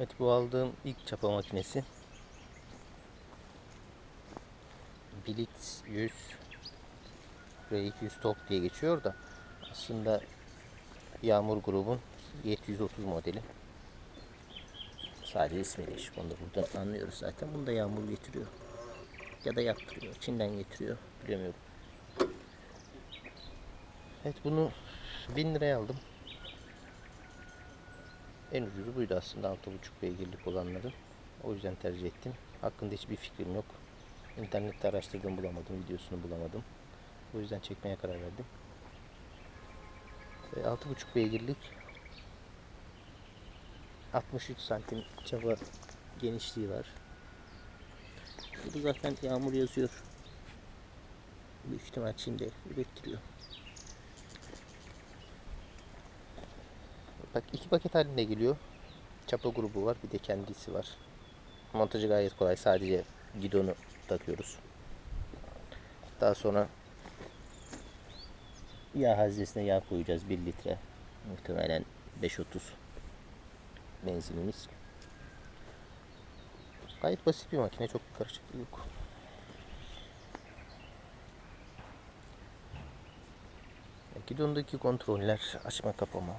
Evet bu aldığım ilk çapa makinesi. Blitz 100 R200 Top diye geçiyor da aslında Yağmur grubun 730 modeli. Sadece ismi değişik. Onu da buradan anlıyoruz zaten. Bunu da Yağmur getiriyor. Ya da yaptırıyor. Çin'den getiriyor. Bilemiyorum. Evet bunu 1000 liraya aldım. En ucuzu buydu aslında 6.5 beygirlik olanları. O yüzden tercih ettim. Hakkında hiçbir fikrim yok. İnternette araştırdım bulamadım. Videosunu bulamadım. O yüzden çekmeye karar verdim. E, 6.5 beygirlik 63 santim çapa genişliği var. Bu da zaten yağmur yazıyor. Büyük ihtimal Çin'de ürettiriyor. Bak iki paket halinde geliyor. Çapa grubu var bir de kendisi var. Montajı gayet kolay. Sadece gidonu takıyoruz. Daha sonra yağ haznesine yağ koyacağız 1 litre. Muhtemelen 5.30 benzinimiz. Gayet basit bir makine. Çok bir karışıklığı yok. Gidondaki kontroller açma kapama.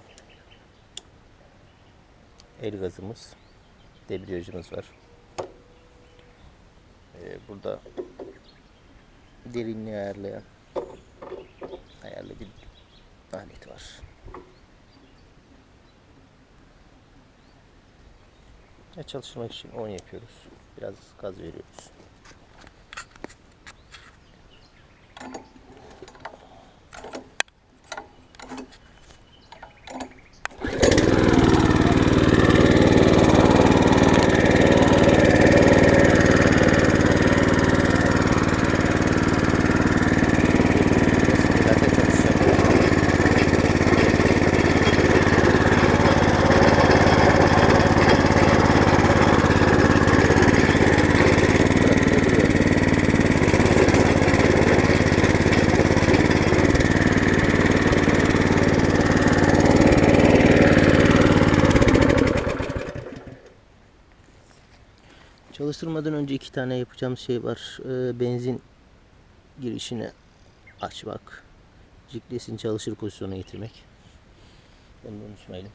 El gazımız. Debriyajımız var. Ee, burada derinliği ayarlayan ayarlı bir alet var. Ya çalıştırmak için on yapıyoruz. Biraz gaz veriyoruz. ısırmadan önce iki tane yapacağım şey var. E, benzin girişini açmak. GPS'in çalışır pozisyona getirmek. Bunu unutmayalım.